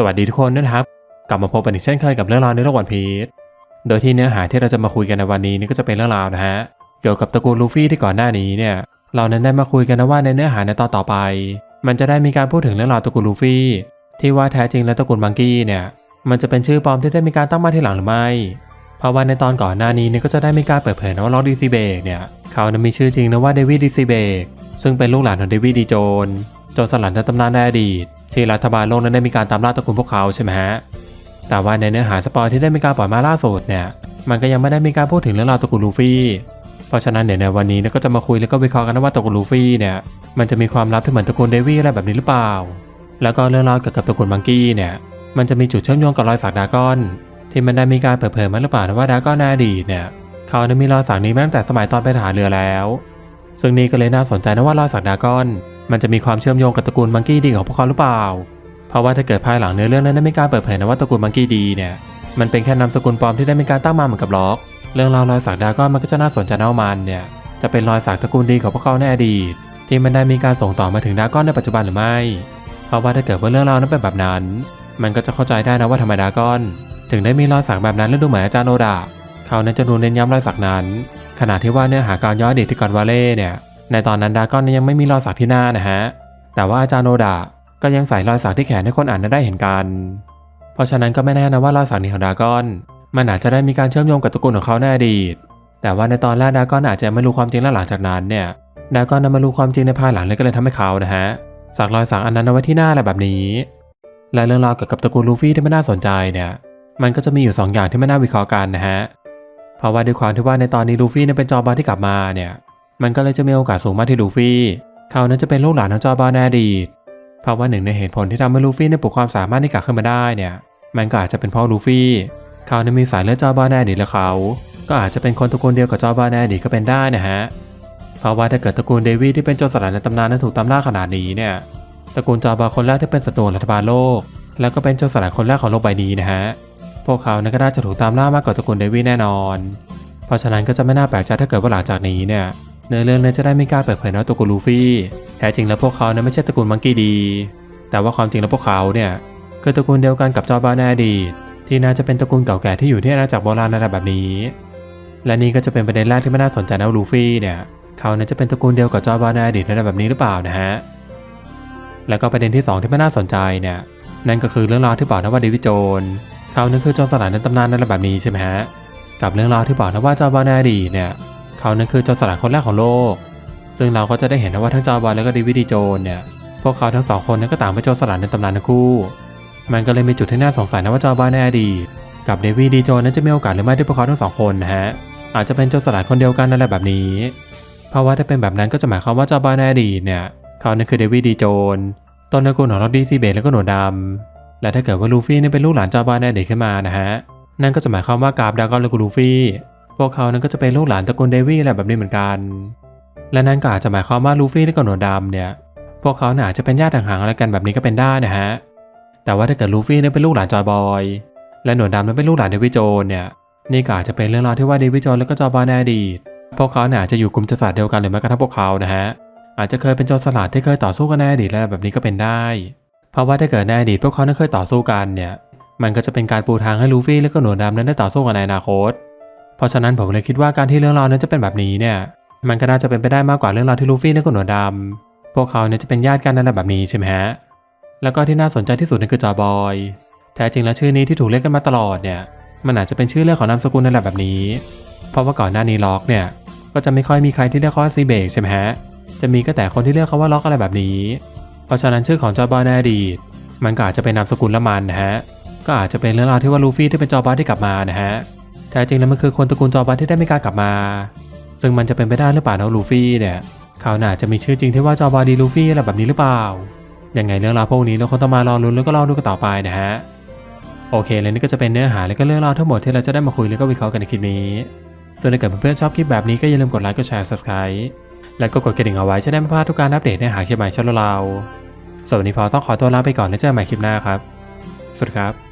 สวัสดีทุกคนด้วยนะครับ กลับมาพบกันอีกเช่นเคยกับเรื่องราวในโลกวันพีชโดยที่เนื้อหาที่เราจะมาคุยกันในวันนี้นี่ก็จะเป็นเรื่องราวนะฮะเกี่ยวกับตระกูลลูฟี่ที่ก่อนหน้านี้เนี่ยเรานั้นได้มาคุยกันนะว่าในเนื้อหาในตอนต่อไป มันจะได้มีการพูดถึงเรื่องราวตระกูลลูฟี่ที่ว่าแท้จริงแล้วตระกูลมังกี้เนี่ยมันจะเป็นชื่อปลอมที่ได้มีการตั้งมาที่หลังหรือไม่เพราะว่าในตอนก่อนหน้านี้เนี่ยก็จะได้มีการเปิดเผยนะว่าล็อกดีซีเบกเนี่ยเขานั้นมีชื่อจริงนะว่าเดวิดดีซีเบกซึ่งเป็นลูกหลานของเดวิดดีโจนโจรสลัดในตำนานในอดีต ที่รัฐบาลโลกนั้นได้มีการตามล่าตระกูลพวกเขาใช่ไหมฮะ แต่ว่าในเนื้อหาสปอยที่ได้มีการปล่อยมาล่าสุดเนี่ย มันก็ยังไม่ได้มีการพูดถึงเรื่องราวตระกูลลูฟี่ เพราะฉะนั้นเดี๋ยวในวันนี้เนี่ยก็จะมาคุยแล้วก็วิเคราะห์กันว่าตระกูลลูฟี่เนี่ย มันจะมีความลับที่เหมือนตระกูลเดวี่อะไรแบบนี้หรือเปล่า แล้วก็เรื่องราวเกี่ยวกับตระกูลมังกี้เนี่ย มันจะมีจุดเชื่อมโยงกับรอยสักดากอน ที่มันได้มีการเปิดเผยมาหรือเปล่านะว่าดากอนในอดีตเนี่ย เขาได้มีรอยสักนี้มาตั้งแต่สมัยตอนไปทหารเรือแล้ว ซึ่งนี่ก็เลยน่าสนใจนะว่ารอยสักดากอน มันจะมีความเชื่อมโยงกับตระกูลมังกี้ดีของพวกเขาหรือเปล่า เพราะว่าถ้าเกิดภายหลังเนื้อเรื่องนั้นได้มีการเปิดเผยนะว่าตระกูลมังกี้ดีเนี่ยมันเป็นแค่นามสกุลปลอมที่ได้มีการตั้งมาเหมือนกับล็อก เรื่องราวรอยสักดากอนมันก็จะน่าสนใจนะว่ามันเนี่ยจะเป็นรอยสักตระกูลดีของพวกเขาในอดีต ที่มันได้มีการส่งต่อมาถึงดากอนในปัจจุบันหรือไม่ เพราะว่าถ้าเกิดว่าเรื่องราวนั้นเป็นแบบนั้น มันก็จะเข้าใจได้นะว่าทำไมดากอน ถึงได้มีรอยสักแบบนั้นและดูเหมือนอาจารย์โนดา เขานั้นจะดูเน้นย้ำรอยสักนั้น ขณะที่ว่าเนื้อหาการย้อนอดีตที่ก่อนวาเล่เนี่ย ในตอนนั้นดากอนยังไม่มีรอยสักที่หน้านะฮะ แต่ว่าอาจารย์โนดาก็ยังใส่รอยสักที่แขนให้คนอ่านได้เห็นกัน เพราะฉะนั้นก็ไม่แน่นะว่ารอยสักนี้ของดากอน มันอาจจะได้มีการเชื่อมโยงกับตระกูลของเขาในอดีต แต่ว่าในตอนแรกดากอนอาจจะไม่รู้ความจริงและหลังจากนั้นเนี่ย ดากอนนั้นมารู้ความจริงในภายหลังเลยก็เลยทำให้เขานะฮะ สักรอยสักอันนั้นเอาไว้ที่หน้าอะไรแบบนี้ และเรื่องราวเกี่ยวกับตระกูลลูฟี่ที่ไม่น่าสนใจเนี่ย มันก็จะมีอยู่2อย่างที่ไม่น่าวิเคราะห์กันนะฮะ เพราะว่าด้วยความที่ว่าในตอนนี้ลูฟี่เนี่ยเป็นจอบาที่กลับมาเนี่ยมันก็เลยจะมีโอกาสสูงมากที่ลูฟี่เขานั้นจะเป็นลูกหลานของจอบาในอดีตเพราะว่าหนึ่งในเหตุผลที่ทำให้ลูฟี่เนี่ยปลุกความสามารถที่กลับขึ้นมาได้เนี่ยมันก็อาจจะเป็นเพราะลูฟี่เขานั้นมีสายเลือดจอบาในอดีตและเขาก็อาจจะเป็นคนตระกูลเดียวกับจอบาในอดีตก็เป็นได้นะฮะเพราะว่าถ้าเกิดตระกูลเดวี่ที่เป็นโจรสลัดในตำนานนั้นถูกตามล่าขนาดนี้เนี่ยตระกูลจอบาคนแรกที่เป็นศัตรูรัฐบาลโลก แล้วก็เป็นโจรสลัดคนแรกของโลกใบนี้นะฮะ พวกเขานั้นก็น่าจะถูกตามล่ามากกว่าตระกูลเดวี่แน่นอน เพราะฉะนั้นก็จะไม่น่าแปลกใจถ้าเกิดว่าหลังจากนี้เนี่ยเนื้อเรื่องนั้นจะได้ไมีกล้าเปิดเผยว่าตระกูลลูฟี่ แท้จริงแล้วพวกเขานั้นไม่ใช่ตระกูลมังกี้ดี แต่ว่าความจริงแล้วพวกเขาเนี่ยคือตระกูลเดียวกันกับจอบาในอดีตที่น่าจะเป็นตระกูลเก่าแก่ที่อยู่ที่อาณาจักรโบราณอะไรแบบนี้ และนี่ก็จะเป็นประเด็นแรกที่ไม่น่าสนใจนะลูฟี่เนี่ยเขาเนี่ยจะเป็นตระกูลเดียวกับจอบาในอดีตอะไรแบบนี้หรือเปล่านะฮะ แล้วก็ประเด็นที่ 2 ที่ไม่น่าสนใจเนี่ยนั่นก็คือเรื่องราวที่บอกนะว่าเดวิดโจน เขานั่นคือจรสลัดในตำนานนั่นแหละแบบนี้ใช่ไหมฮะกับเรื่องราวที่บอกนะว่าจอบาในอดีตเนี่ยเขานั่นคือจรสลัดคนแรกของโลก ซึ่งเราก็จะได้เห็นนะว่าทั้งจอบาแล้วก็เดวิดดีโจนเนี่ยพวกเขาทั้งสองคนนั้นก็ต่างเป็นจรสลัดในตำนานทั้งคู่ มันก็เลยมีจุดที่น่าสงสัยนะว่าจอบาในอดีตกับเดวิดดีโจนนั้นจะมีโอกาสหรือไม่ที่พวกเขาทั้งสองคนนะฮะอาจจะเป็นโจรสลัดคนเดียวกันนั่นแหละแบบนี้ เพราะว่าถ้าเป็นแบบนั้นก็จะหมายความว่าจอบาในอดีตเนี่ย เขานั่นคือเดวิดดีโจนต้นตระกูลของล็อกดีซีเบตแล้วก็หนวดดำ และถ้าเกิดว่าลูฟี่นี่เป็นลูกหลานจอบาในอดีตขึ้นมานะฮะ นั่นก็จะหมายความว่ากาบดากอนและก็ลูฟี่ พวกเขานั้นก็จะเป็นลูกหลานตระกูลเดวี่อะไรแบบนี้เหมือนกัน และนั่นก็อาจจะหมายความว่าลูฟี่และกหนวดดำเนี่ย พวกเขาน่าอาจจะเป็นญาติห่างๆอะไรกันแบบนี้ก็เป็นได้นะฮะ แต่ว่าถ้าเกิดลูฟี่นี่เป็นลูกหลานจอยบอย และหนวดดำนั้นเป็นลูกหลานเดวิดโจนเนี่ย นี่ก็อาจจะเป็นเรื่องราวที่ว่าเดวิดโจนแล้วก็จอบาในอดีตพวกเขาเนี่ยอาจจะอยู่กลุ่มจรสลัดเดียวกันหรือแม้กระทั่งพวกเขานะฮะ อาจจะเคยเป็นโจรสลัดที่เคยต่อสู้กันในอดีตอะไรแบบนี้ก็เป็นได้ เพราะว่าถ้าเกิดในอดีตพวกเขานั้นเคยต่อสู้กันเนี่ย มันก็จะเป็นการปูทางให้ลูฟี่และก็หนวดดำนั้นได้ต่อสู้กันในอนาคต เพราะฉะนั้นผมเลยคิดว่าการที่เรื่องราวนั้นจะเป็นแบบนี้เนี่ย มันก็น่าจะเป็นไปได้มากกว่าเรื่องราวที่ลูฟี่และก็หนวดดำพวกเขาเนี่ยจะเป็นญาติกันนั่นแหละแบบนี้ใช่ไหมฮะ แล้วก็ที่น่าสนใจที่สุดนั่นคือจอบอย แท้จริงแล้วชื่อนี้ที่ถูกเรียกกันมาตลอดเนี่ย มันอาจจะเป็นชื่อเรื่องของนามสกุลนั่นแหละแบบนี้ เพราะว่าก่อนหน้านี้ล็อกเนี่ย ก็จะไม่ค่อยมีใครที่เรียกเขาว่าซีเบกใช่ไหมฮะ จะมีก็แต่คนที่เรียกเขาว่าล็อกอะไรแบบนี้ เพราะฉะนั้นชื่อของจอบอยในอดีตมันก็อาจจะเป็นนามสกุลละมันนะฮะ ก็อาจจะเป็นเรื่องราวที่ว่าลูฟี่ที่เป็นจอบอยที่กลับมานะฮะแท้จริงแล้วมันคือคนตระกูลจอบอยที่ได้ไมีการกลับมา ซึ่งมันจะเป็นไปได้หรือเปล่านะลูฟี่เนี่ยเขาน่าจะมีชื่อจริงที่ว่าจอบอยดีลูฟี่อะไรแบบนี้หรือเปล่า ยังไงเรื่องราวพวกนี้เราคงต้องมารอลุ้นแล้วก็รอดูกันต่อไปนะฮะ โอเคและนี่ก็จะเป็นเนื้อหาและก็เรื่องราวทั้งหมดที่เราจะได้มาคุยแล้วก็วิเคราะห์กันในคลิปนี้ ส่วนถ้าเกิดเพื่อนๆชอบคลิปแบบนี้ก็อย่าลืมกดไลค์ กดแชร์ subscribe และก็กดกระดิ่งเอาไว้จะได้ไม่พลาดทุกการอัปเดตเนื้อหาคลิปใหม่ช่วเราสวัสดีพอต้องขอตัวลาไปก่อนแล้วเจอกันใหม่คลิปหน้าครับ สวัสดีครับ